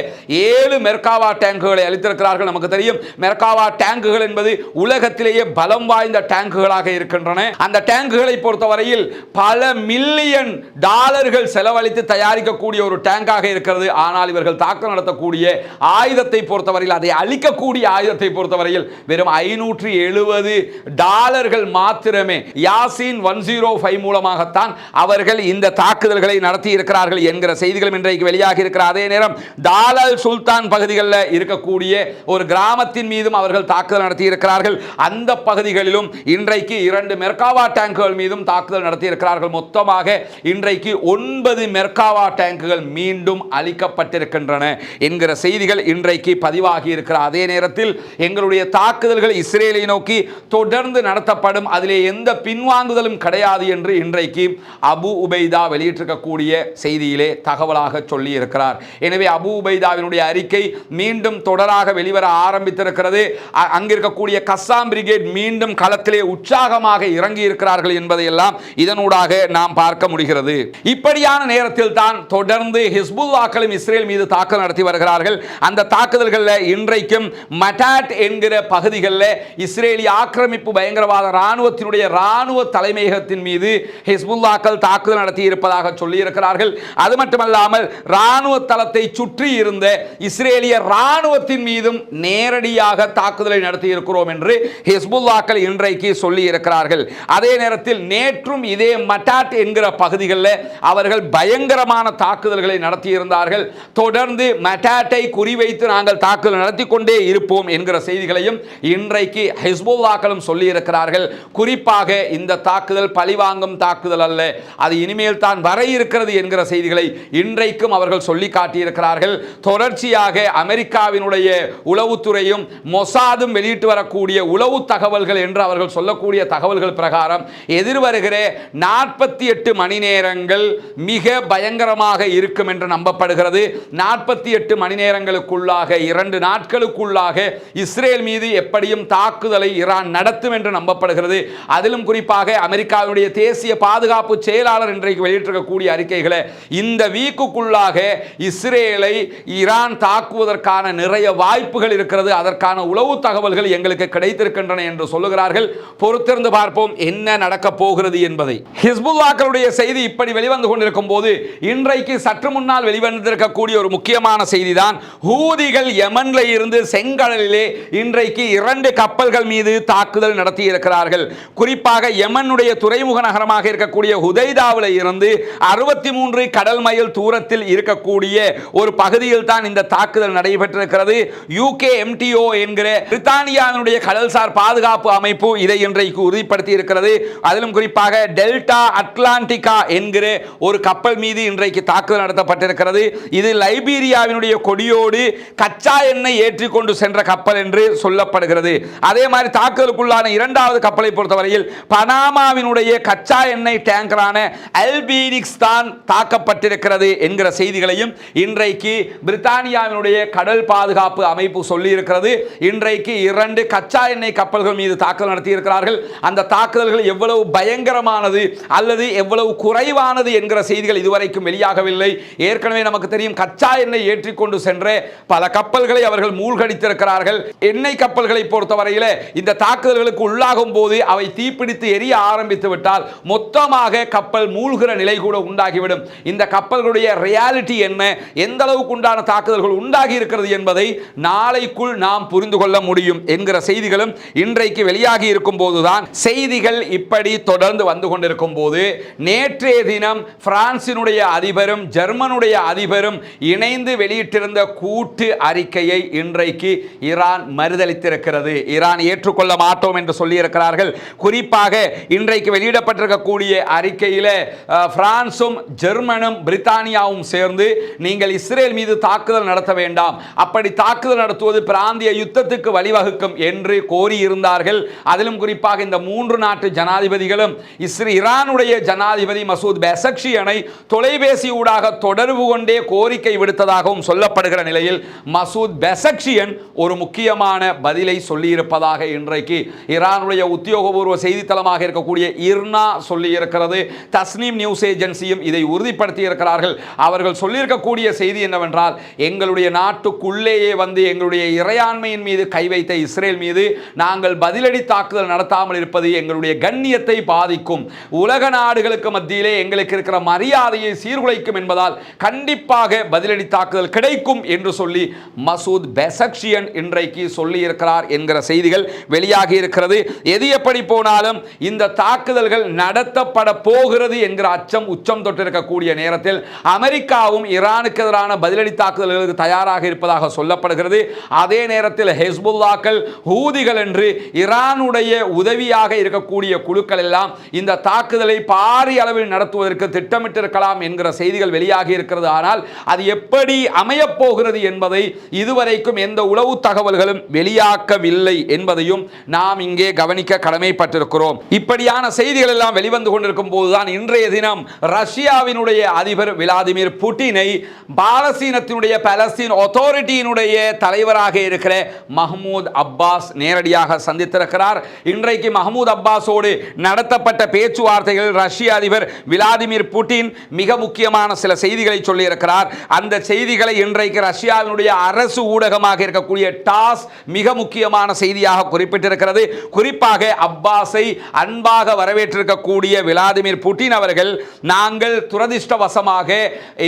ஏழு மெர்காவா டேங்குகளை அளித்திருக்கிறார்கள் நமக்கு தெரியும் மெர்காவா டேங்குகள் என்பது உலகத்திலேயே பலம் வாய்ந்த டேங்குகளாக இருக்கின்றன. அந்த டேங்குகளை பொறுத்தவரையில் பல மில்லியன் டாலர்கள் செலவழித்து தயாரிக்கக்கூடிய ஒரு டேங்காக இருக்கிறது. ஆனால் இவர்கள் தாக்கம் நடத்தக்கூடிய ஆயுதத்தை பொறுத்தவரையில் அதை அழிக்கக்கூடிய ஆயுதத்தை பொறுத்தவரையில் வெறும் ஐநூற்றி எழுபது டாலர்கள் மாத்திரமே. யாசின் ஒன் ஜீரோ ஃபைவ் மூலமாகத்தான் அவர்கள் இந்த தாக்குதல்களை நடத்தி இருக்கிறார்கள் என்கிற செய்திகளும் இன்றைக்கு வெளியாகி இருக்கிற அதே நேரம் தாலல் சுல்தான் பகுதிகளில் இருக்கக்கூடிய ஒரு கிராமத்தின் மீதும் அவர்கள் தாக்குதல் நடத்தி இருக்கிறார்கள் அந்த பகுதிகளிலும் இன்றைக்கு இரண்டு மெர்காவா டேங்குகள் மீதும் தாக்குதல் நடத்தி இருக்கிறார்கள் மொத்தமாக இன்றைக்கு ஒன்பது மெர்காவா டேங்குகள் மீண்டும் அளிக்கப்பட்டிருக்கின்றன என்கிற செய்திகள் இன்றைக்கு பதிவாகி இருக்கிற அதே நேரத்தில் எங்களுடைய தாக்குதல்கள் இஸ்ரேலை நோக்கி தொடர்ந்து நடத்தப்படும். அதிலே எந்த பின்வாங்குதலும் கிடையாது என்று இன்றைக்கு அபு உபைதா வெளியிட்டிருக்கக்கூடிய செய்தியிலே தகவலாக சொல்லி இருக்கிறார் எனவே அபு உபைதாவினுடைய அறிக்கை மீண்டும் தொடராக வெளிவர ஆரம்பித்திருக்கிறது. அங்கிருக்கக்கூடிய கஸ்ஸாம் பிரிகேட் மீண்டும் களத்திலே உற்சாகமாக இறங்கி இருக்கிறார்கள் என்பதையெல்லாம் இதனூடாக நாம் பார்க்க முடிகிறது. இப்படியான நேரத்தில் தான் தொடர்ந்து ஹிஸ்புல்லாக்களும் இஸ்ரேல் மீது தாக்குதல் நடத்தி வருகிறார்கள். அந்த தாக்குதல்களில் இன்றைக்கும் மட்டாட் என்கிற பகுதிகளில் இஸ்ரேலிய ஆக்கிரமிப்பு பயங்கரவாத இராணுவத்தினுடைய இராணுவ தலைமையகத்தின் மீது ஹிஸ்புல்லாக்கள் தாக்குதல் நடத்தி இருப்பதாக சொல்லியிருக்கிறார்கள். அது மட்டுமல்லாமல் இராணுவ தளத்தை சுற்றி இருந்த இஸ்ரேலிய இராணுவத்தின் மீதும் நேரடியாக தாக்குதலை நடத்தி இருக்கிறோம் என்று ஹிஸ்புல்லாக்கள் இன்றைக்கு சொல்லி இருக்கிறார்கள் அதே நேரத்தில் நேற்று நேற்றும் இதே மட்டாட் என்கிற பகுதிகளில் அவர்கள் பயங்கரமான தாக்குதல்களை நடத்தியிருந்தார்கள். தொடர்ந்து மட்டாட்டை குறிவைத்து நாங்கள் தாக்குதல் நடத்தி கொண்டே இருப்போம் என்கிற செய்திகளையும் இன்றைக்கு ஹிஸ்புல்லாக்களும் சொல்லியிருக்கிறார்கள். குறிப்பாக இந்த தாக்குதல் பழிவாங்கும் தாக்குதல் அல்ல அது இனிமேல் தான் வர இருக்கிறது என்கிற செய்திகளை இன்றைக்கும் அவர்கள் சொல்லி காட்டியிருக்கிறார்கள் தொடர்ச்சியாக அமெரிக்காவினுடைய உளவுத்துறையும் மொசாதும் வெளியிட்டு வரக்கூடிய உளவு தகவல்கள் என்று அவர்கள் சொல்லக்கூடிய தகவல்கள் பிரகாரம் எதிர்வருகிற நாற்பத்தி எட்டு மணி நேரங்கள் மிக பயங்கரமாக இருக்கும் என்று நம்பப்படுகிறது. நாற்பத்தி எட்டு மணி நேரங்களுக்குள்ளாக இரண்டு நாட்களுக்குள்ளாக இஸ்ரேல் மீது எப்படியும் தாக்குதலை ஈரான் நடத்தும் என்று நம்பப்படுகிறது. அதிலும் குறிப்பாக அமெரிக்காவுடைய தேசிய பாதுகாப்பு செயலாளர் இன்றைக்கு வெளியிட்டிருக்கக்கூடிய அறிக்கைகளை இந்த வீக்குக்குள்ளாக இஸ்ரேலை ஈரான் தாக்குவதற்கான நிறைய வாய்ப்புகள் இருக்கிறது. அதற்கான உளவு தகவல்கள் எங்களுக்கு கிடைத்திருக்கின்றன என்று சொல்லுகிறார்கள். பொறுத்திருந்து பார்ப்போம் என்ன நடக்கப் போகிறது என்பதை. ஹிஸ்புல்லாக்களுடைய செய்தி இப்படி வெளிவந்து கொண்டிருக்கும் போது இன்றைக்கு சற்று முன்னால் வெளிவந்திருக்கக்கூடிய ஒரு முக்கியமான செய்தி தான் ஹூதிகள் யமன்ல இருந்து செங்கடலிலே இன்றைக்கு இரண்டு கப்பல்கள் மீது தாக்குதல் நடத்தி இருக்கிறார்கள் குறிப்பாக யமனுடைய துறைமுக நகரமாக இருக்கக்கூடிய ஹுதைதாவில் இருந்து அறுபத்தி மூன்று கடல் மைல் தூரத்தில் இருக்கக்கூடிய ஒரு பகுதியில் தான் இந்த தாக்குதல் நடைபெற்றிருக்கிறது. யூகே எம்டிஓ என்கிற பிரித்தானியாவினுடைய கடல்சார் பாதுகாப்பு அமைப்பு இதை இன்றைக்கு உறுதிப்படுத்தி இருக்கிறது அதிலும் குறிப்பாக குறிப்பாக டெல்டா அட்லாண்டிகா என்கிற ஒரு கப்பல் மீது இன்றைக்கு தாக்குதல் நடத்தப்பட்டிருக்கிறது. இது லைபீரியாவினுடைய கொடியோடு கச்சா எண்ணெய் ஏற்றிக்கொண்டு சென்ற கப்பல் என்று சொல்லப்படுகிறது. அதே மாதிரி தாக்குதலுக்குள்ளான இரண்டாவது கப்பலை பொறுத்தவரையில் பனாமாவினுடைய கச்சா எண்ணெய் டேங்கரான அல்பீனிக்ஸ் தான் தாக்கப்பட்டிருக்கிறது என்கிற செய்திகளையும் இன்றைக்கு பிரித்தானியாவினுடைய கடல் பாதுகாப்பு அமைப்பு சொல்லியிருக்கிறது. இன்றைக்கு இரண்டு கச்சா எண்ணெய் கப்பல்கள் மீது தாக்குதல் நடத்தியிருக்கிறார்கள். அந்த தாக்குதல்கள் எவ்வளவு பயங்கர பயங்கரமானது அல்லது எவ்வளவு குறைவானது என்கிற செய்திகள் இதுவரைக்கும் வெளியாகவில்லை. ஏற்கனவே நமக்கு தெரியும் கச்சா எண்ணெய் ஏற்றிக்கொண்டு சென்ற பல கப்பல்களை அவர்கள் மூழ்கடித்திருக்கிறார்கள். எண்ணெய் கப்பல்களை பொறுத்தவரையில் இந்த தாக்குதல்களுக்கு உள்ளாகும் போது அவை தீப்பிடித்து எரிய ஆரம்பித்து விட்டால் மொத்தமாக கப்பல் மூழ்கிற நிலை கூட உண்டாகிவிடும். இந்த கப்பல்களுடைய ரியாலிட்டி என்ன? எந்த அளவுக்கு உண்டான தாக்குதல்கள் உண்டாகி இருக்கிறது என்பதை நாளைக்குள் நாம் புரிந்து கொள்ள முடியும் என்கிற செய்திகளும் இன்றைக்கு வெளியாகி இருக்கும் போதுதான் செய்திகள் இப்படி தொடர்ந்து வந்து கொண்டிருக்கும் போது நேற்றைய தினம் பிரான்சினுடைய அதிபரும் ஜெர்மனுடைய அதிபரும் இணைந்து வெளியிட்டிருந்த கூட்டு அறிக்கையை இன்றைக்கு ஈரான் மறுதளித்திருக்கிறது. ஈரான் ஏற்றுக்கொள்ள மாட்டோம் என்று சொல்லியிருக்கிறார்கள். குறிப்பாக இன்றைக்கு வெளியிடப்பட்டிருக்கக்கூடிய அறிக்கையில் பிரான்சும் ஜெர்மனும் பிரித்தானியாவும் சேர்ந்து நீங்கள் இஸ்ரேல் மீது தாக்குதல் நடத்த வேண்டாம். அப்படி தாக்குதல் நடத்துவது பிராந்திய யுத்தத்துக்கு வழிவகுக்கும் என்று கோரியிருந்தார்கள். அதிலும் குறிப்பாக இந்த மூன்று நாட்டு ஜனாதிபதிகளும் இஸ்ரே ஈரானுடைய ஜனாதிபதி மசூத் பெசக்ஷியனை தொலைபேசி ஊடாக தொடர்பு கொண்டே கோரிக்கை விடுத்ததாகவும் சொல்லப்படுகிற நிலையில் மசூத் பெசக்ஷியன் ஒரு முக்கியமான பதிலை சொல்லியிருப்பதாக இன்றைக்கு ஈரானுடைய உத்தியோகபூர்வ செய்தித்தளமாக இருக்கக்கூடிய இர்னா சொல்லியிருக்கிறது. தஸ்னீம் நியூஸ் ஏஜென்சியும் இதை உறுதிப்படுத்தி இருக்கிறார்கள் அவர்கள் சொல்லியிருக்கக்கூடிய செய்தி என்னவென்றால் எங்களுடைய நாட்டுக்குள்ளேயே வந்து எங்களுடைய இறையாண்மையின் மீது கை வைத்த இஸ்ரேல் மீது நாங்கள் பதிலடி தாக்குதல் நடத்தாமல் இருப்பது எங்களுடைய கண்ணியத்தை பாதிக்கும். உலக நாடுகளுக்கு மத்தியிலே எங்களுக்கு இருக்கிற மரியாதையை சீர்குலைக்கும் என்பதால் கண்டிப்பாக பதிலடி தாக்குதல் கிடைக்கும் என்று சொல்லி மசூத் பெசக்ஷியன் இன்றைக்கு சொல்லியிருக்கிறார் என்கிற செய்திகள் வெளியாகி இருக்கிறது. எது எப்படி போனாலும் இந்த தாக்குதல்கள் நடத்தப்பட போகிறது என்கிற அச்சம் உச்சம் தொட்டிருக்கக்கூடிய நேரத்தில் அமெரிக்காவும் ஈரானுக்கு எதிரான பதிலடி தாக்குதல்களுக்கு தயாராக இருப்பதாக சொல்லப்படுகிறது. அதே நேரத்தில் ஹெஸ்புல்லாக்கள் ஹூதிகள் என்று ஈரானுடைய உதவியாக இருக்கக்கூடிய குழுக்கள் எல்லாம் இந்த தாக்குதலை பாரிய அளவில் நடத்துவதற்கு திட்டமிட்டிருக்கலாம் என்கிற செய்திகள் வெளியாகி இருக்கிறது. ஆனால் அது எப்படி அமையப்போகிறது என்பதை இதுவரைக்கும் எந்த உளவு தகவல்களும் வெளியாக்கவில்லை என்பதையும் நாம் இங்கே கவனிக்க கடமைப்பட்டிருக்கிறோம். இப்படியான செய்திகள் எல்லாம் வெளிவந்து கொண்டிருக்கும் போதுதான் இன்றைய தினம் ரஷ்யாவினுடைய அதிபர் விளாதிமிர் புட்டினை பாலஸ்தீனத்தினுடைய பலஸ்தீன் அத்தாரிட்டியினுடைய தலைவராக இருக்கிற மஹமூத் அப்பாஸ் நேரடியாக சந்தித்திருக்கிறார். இன்றைக்கு மஹமூத் அப்பாஸோடு நடத்தப்பட்ட பேச்சுவார்த்தைகளில் ரஷ்ய அதிபர் விளாதிமிர் புட்டின் மிக முக்கியமான சில செய்திகளை சொல்லியிருக்கிறார். அந்த செய்திகளை இன்றைக்கு ரஷ்யாவினுடைய அரசு ஊடகமாக இருக்கக்கூடிய டாஸ் மிக முக்கியமான செய்தியாக குறிப்பிட்டிருக்கிறது. குறிப்பாக அப்பாஸை அன்பாக வரவேற்றிருக்கக்கூடிய விளாதிமிர் புட்டின் அவர்கள் நாங்கள் துரதிர்ஷ்டவசமாக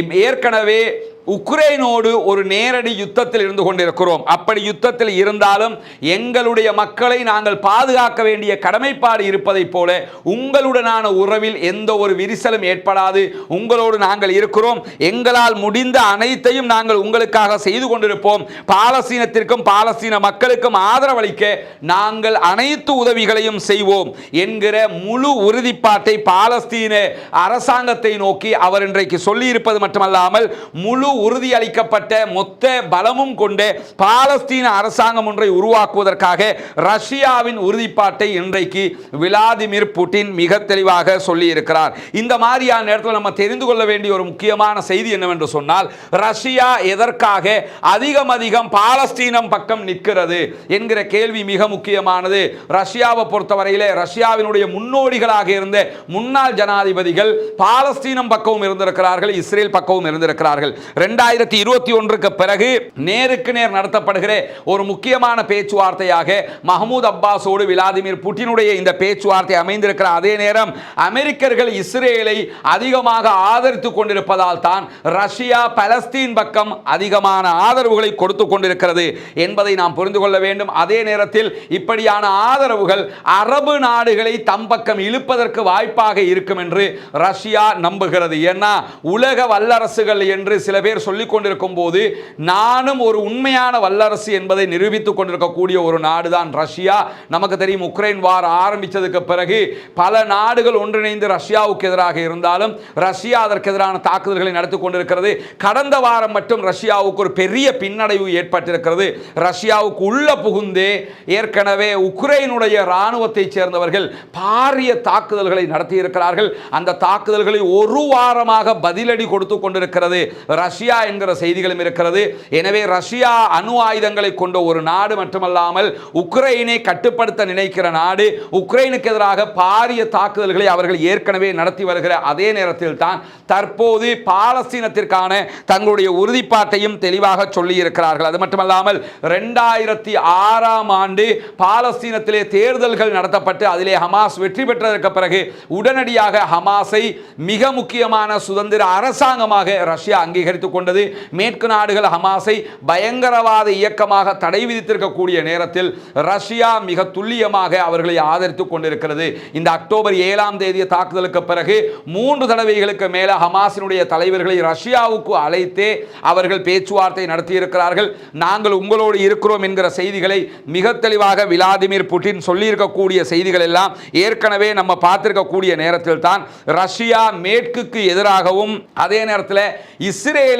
ஏற்கனவே உக்ரைனோடு ஒரு நேரடி யுத்தத்தில் இருந்து கொண்டிருக்கிறோம். அப்படி யுத்தத்தில் இருந்தாலும் எங்களுடைய மக்களை நாங்கள் பாதுகாக்க வேண்டிய கடமைப்பாடு இருப்பதைப் போல உங்களுடனான உறவில் எந்த ஒரு விரிசலும் ஏற்படாது. உங்களோடு நாங்கள் இருக்கிறோம். எங்களால் முடிந்த அனைத்தையும் நாங்கள் உங்களுக்காக செய்து கொண்டிருப்போம். பாலஸ்தீனத்திற்கும் பாலஸ்தீன மக்களுக்கும் ஆதரவளிக்க நாங்கள் அனைத்து உதவிகளையும் செய்வோம் என்கிற முழு உறுதிப்பாட்டை பாலஸ்தீன அரசாங்கத்தை நோக்கி அவர் இன்றைக்கு சொல்லியிருப்பது மட்டுமல்லாமல் முழு உறுதியளிக்கப்பட்ட மொத்த பலமும் கொண்டு பாலஸ்தீன அரசாங்கம் ஒன்றை உருவாக்குவதற்காக ரஷ்யாவின் உறுதிப்பாட்டை இன்றைக்கு விளாதிமிர் புட்டின் மிக தெளிவாக சொல்லியிருக்கிறார். இந்த மாதிரியான நேரத்தில் நம்ம தெரிந்து கொள்ள வேண்டிய ஒரு முக்கியமான செய்தி என்னவென்று சொன்னால் ரஷ்யா எதற்காக அதிகம் அதிகம் பாலஸ்தீனம் பக்கம் நிற்கிறது என்கிற கேள்வி மிக முக்கியமானது. ரஷ்யாவை பொறுத்தவரையிலே ரஷ்யாவினுடைய முன்னோடிகளாக இருந்த முன்னாள் ஜனாதிபதிகள் பாலஸ்தீனம் பக்கமும் இருந்திருக்கிறார்கள் இஸ்ரேல் பக்கமும் இருந்திருக்கிறார்கள். ரெண்டாயிரத்தி இருபத்தி ஒன்றுக்கு பிறகு நேருக்கு நேர் நடத்தப்படுகிற ஒரு முக்கியமான பேச்சுவார்த்தையாக மஹமூத் அப்பாஸோடு விளாதிமிர் புட்டினுடைய இந்த பேச்சுவார்த்தை அமைந்திருக்கிற அதே நேரம் அமெரிக்கர்கள் இஸ்ரேலை அதிகமாக ஆதரித்து கொண்டிருப்பதால் தான் ரஷ்யா பலஸ்தீன் பக்கம் அதிகமான ஆதரவுகளை கொடுத்து கொண்டிருக்கிறது என்பதை நாம் புரிந்து கொள்ள வேண்டும். அதே நேரத்தில் இப்படியான ஆதரவுகள் அரபு நாடுகளை தம் பக்கம் இழுப்பதற்கு வாய்ப்பாக இருக்கும் என்று ரஷ்யா நம்புகிறது. ஏன்னா உலக வல்லரசுகள் என்று சில பேர் பேர் சொல்லிக் கொண்டிருக்கும் போது நானும் ஒரு உண்மையான வல்லரசு என்பதை நிரூபித்துக் கொண்டிருக்கக்கூடிய ஒரு நாடு தான் ரஷ்யா. நமக்கு தெரியும் உக்ரைன் வார் ஆரம்பித்ததுக்கு பிறகு பல நாடுகள் ஒன்றிணைந்து ரஷ்யாவுக்கு எதிராக இருந்தாலும் ரஷ்யா அதற்கு எதிரான தாக்குதல்களை நடத்தி கொண்டிருக்கிறது. கடந்த வாரம் மட்டும் ரஷ்யாவுக்கு ஒரு பெரிய பின்னடைவு ஏற்பட்டிருக்கிறது. ரஷ்யாவுக்கு உள்ள புகுந்தே ஏற்கனவே உக்ரைனுடைய இராணுவத்தைச் சேர்ந்தவர்கள் பாரிய தாக்குதல்களை நடத்தியிருக்கிறார்கள். அந்த தாக்குதல்களை ஒரு வாரமாக பதிலடி கொடுத்து கொண்டிருக்கிறது ரஷ்யா. என்கிற செய்திகளும் இருக்கிறது. எனவே ரஷ்யா அணு ஆயுதங்களை கொண்ட ஒரு நாடு மட்டுமல்லாமல் உக்ரைனை கட்டுப்படுத்த நினைக்கிற நாடு உக்ரைனுக்கு எதிராக பாரிய தாக்குதல்களை அவர்கள் ஏற்கனவே நடத்தி வருகிற அதே நேரத்தில் தான் தற்போது பாலஸ்தீனத்திற்கான தங்களுடைய உறுதிப்பாட்டையும் தெளிவாக சொல்லி இருக்கிறார்கள் அது மட்டுமல்லாமல் ரெண்டாயிரத்தி ஆறாம் ஆண்டு பாலஸ்தீனத்திலே தேர்தல்கள் நடத்தப்பட்டு அதிலே ஹமாஸ் வெற்றி பெற்றதற்கு பிறகு உடனடியாக ஹமாஸை மிக முக்கியமான சுதந்திர அரசாங்கமாக ரஷ்யா அங்கீகரித்துக் கொண்டது. மேற்கு நாடுகள் ஹமாஸை பயங்கரவாத இயக்கமாக தடை விதித்திருக்கக்கூடிய நேரத்தில் ரஷ்யா மிக துல்லியமாக அவர்களை ஆதரித்துக் கொண்டிருக்கிறது. இந்த அக்டோபர் ஏழாம் தேதி தாக்குதலுக்கு பிறகு மூன்று தடவைகளுக்கு மேல ஹமாஸினுடைய தலைவர்களை ரஷ்யாவுக்கு அழைத்தே அவர்கள் பேச்சுவார்த்தை நடத்தியிருக்கிறார்கள். நாங்கள் உங்களோடு இருக்கிறோம் என்கிற செய்திகளை மிக தெளிவாக விளாடிமிர் புட்டின் சொல்லியிருக்கக்கூடிய செய்திகள் எல்லாம் ஏற்கனவே நம்ம பார்த்திருக்கக்கூடிய நேரத்தில் தான் ரஷ்யா மேற்குக்கு எதிராகவும் அதே நேரத்தில்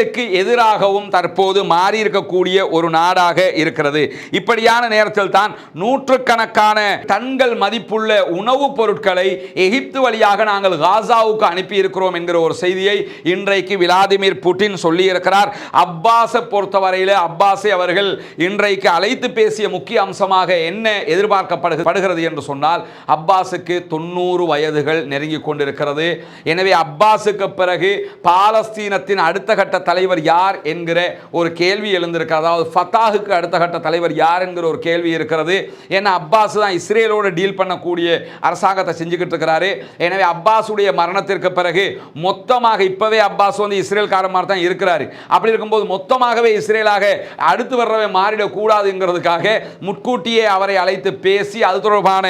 இஸ்ரேலுக்கு எதிராகவும் தற்போது மாறி இருக்கக்கூடிய ஒரு நாடாக இருக்கிறது. இப்படியான நேரத்தில் தான் நூற்றுக்கணக்கான டன்கள் மதிப்புள்ள உணவுப் பொருட்களை எகிப்து வழியாக நாங்கள் காசாவுக்கு அனுப்பி இருக்கிறோம் என்கிற ஒரு செய்தியை இன்றைக்கு விளாடிமிர் புட்டின் சொல்லி இருக்கிறார் அப்பாஸை பொறுத்தவரையில் அப்பாஸை அவர்கள் இன்றைக்கு அழைத்து பேசிய முக்கிய அம்சமாக என்ன எதிர்பார்க்கப்படுகிறது என்று சொன்னால் அப்பாஸுக்கு தொண்ணூறு வயதுகள் நெருங்கி கொண்டிருக்கிறது. எனவே அப்பாஸுக்கு பிறகு பாலஸ்தீனத்தின் அடுத்த கட்ட தலைவர் யார் என்கிற ஒரு கேள்வி எழுந்திருக்கிறது அதாவது ஃபத்தாஹுக்கு அடுத்த கட்ட தலைவர் யார் என்கிற ஒரு கேள்வி இருக்கிறது. ஏன்னா அப்பாஸ் தான் இஸ்ரேலோடு டீல் பண்ணக்கூடிய அரசாங்கத்தை செஞ்சுக்கிட்டு இருக்கிறாரு. எனவே அப்பாஸுடைய மரணத்திற்கு பிறகு மொத்தமாக இப்போவே அப்பாஸ் வந்து இஸ்ரேல்காரமாக மாதிரி தான் இருக்கிறாரு. அப்படி இருக்கும்போது மொத்தமாகவே இஸ்ரேலாக அடுத்து வர்றவை மாறிடக்கூடாதுங்கிறதுக்காக முட்கூட்டியே அவரை அழைத்து பேசி அது தொடர்பான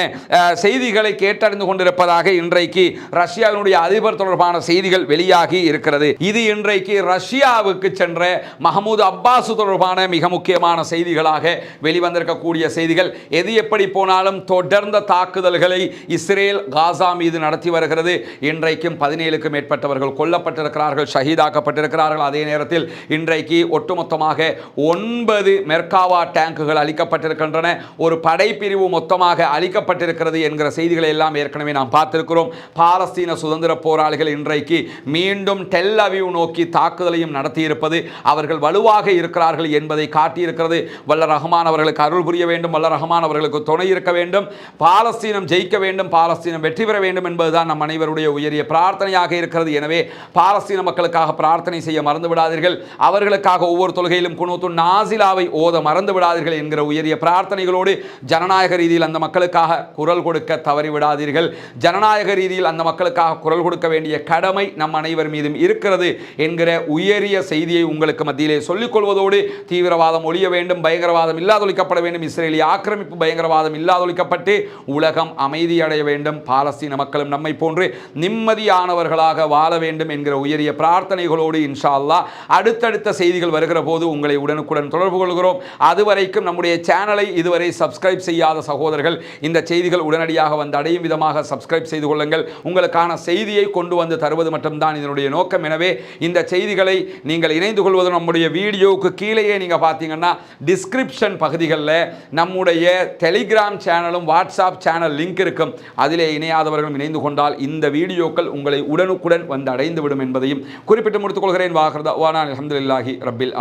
செய்திகளை கேட்டறிந்து கொண்டிருப்பதாக இன்றைக்கு ரஷ்யாவினுடைய அதிபர் தொடர்பான செய்திகள் வெளியாகி இருக்கிறது. இது இன்றைக்கு ரஷ்யா ரஷ்யாவுக்கு சென்ற மஹமூது அப்பாஸ் தொடர்பான மிக முக்கியமான செய்திகளாக வெளிவந்திருக்கக்கூடிய செய்திகள். எது எப்படி போனாலும் தொடர்ந்த தாக்குதல்களை இஸ்ரேல் காசா மீது நடத்தி வருகிறது. இன்றைக்கும் பதினேழுக்கும் மேற்பட்டவர்கள் கொல்லப்பட்டிருக்கிறார்கள் ஷஹீதாக்கப்பட்டிருக்கிறார்கள். அதே நேரத்தில் இன்றைக்கு ஒட்டுமொத்தமாக ஒன்பது மெர்காவா டேங்குகள் அளிக்கப்பட்டிருக்கின்றன ஒரு படைப்பிரிவு மொத்தமாக அளிக்கப்பட்டிருக்கிறது என்கிற செய்திகளை எல்லாம் ஏற்கனவே நாம் பார்த்திருக்கிறோம். பாலஸ்தீன சுதந்திர போராளிகள் இன்றைக்கு மீண்டும் டெல் அவிவ் நோக்கி தாக்குதலையும் நடத்தியிருப்பது அவர்கள் வலுவாக இருக்கிறார்கள் என்பதை காட்டியிருக்கிறது. வல்ல ரஹ்மான் அவர்களுக்கு அருள் புரிய வேண்டும் வல்ல ரஹ்மான் அவர்களுக்கு துணை இருக்க வேண்டும். பாலஸ்தீனம் ஜெயிக்க வேண்டும் பாலஸ்தீனம் வெற்றி பெற வேண்டும் என்பதுதான் நம் அனைவருடைய உயரிய பிரார்த்தனையாக இருக்கிறது. எனவே பாலஸ்தீன மக்களுக்காக பிரார்த்தனை செய்ய மறந்து விடாதீர்கள். அவர்களுக்காக ஒவ்வொரு தொழுகையிலும் குணத்து நாசிலாவை ஓத மறந்து விடாதீர்கள் என்கிற உயரிய பிரார்த்தனைகளோடு ஜனநாயக ரீதியில் அந்த மக்களுக்காக குரல் கொடுக்க தவறி விடாதீர்கள். ஜனநாயக ரீதியில் அந்த மக்களுக்காக குரல் கொடுக்க வேண்டிய கடமை நம் அனைவர் மீதும் இருக்கிறது என்கிற உயரிய செய்தியை உங்களுக்கு மத்தியிலே சொல்லிக் கொள்வதோடு தீவிரவாதம் ஒழிய வேண்டும் பயங்கரவாதம் இல்லாதொழிக்கப்பட வேண்டும் இஸ்ரேலிய ஆக்கிரமிப்பு பயங்கரவாதம் இல்லாதொழிக்கப்பட்டு உலகம் அமைதியடைய வேண்டும் பாலஸ்தீன மக்களும் நம்மை போன்று நிம்மதியானவர்களாக வாழ வேண்டும் என்கிற உயரிய பிரார்த்தனைகளோடு இன்ஷா அல்லா அடுத்தடுத்த செய்திகள் வருகிற போது உங்களை உடனுக்குடன் தொடர்பு கொள்கிறோம். அதுவரைக்கும் நம்முடைய சேனலை இதுவரை சப்ஸ்கிரைப் செய்யாத சகோதரர்கள் இந்த செய்திகள் உடனடியாக வந்து அடையும் விதமாக சப்ஸ்கிரைப் செய்து கொள்ளுங்கள். உங்களுக்கான செய்தியை கொண்டு வந்து தருவது மட்டும்தான் இதனுடைய நோக்கம். எனவே இந்த செய்திகளை நீங்கள் இணைந்து கொள்வது நம்முடைய வீடியோவுக்கு கீழேயே நீங்கள் பார்த்தீங்கன்னா டிஸ்கிரிப்ஷன் பகுதிகளில் நம்முடைய டெலிகிராம் சேனலும் வாட்ஸ்அப் சேனல் லிங்க் இருக்கும். அதிலே இணையாதவர்களும் இணைந்து கொண்டால் இந்த வீடியோக்கள் உங்களை உடனுக்குடன் வந்து அடைந்துவிடும் என்பதையும் குறிப்பிட்டு முடித்துக் கொள்கிறேன். வாகர்தா வானா அலமதுல்லாஹி ரப்பில்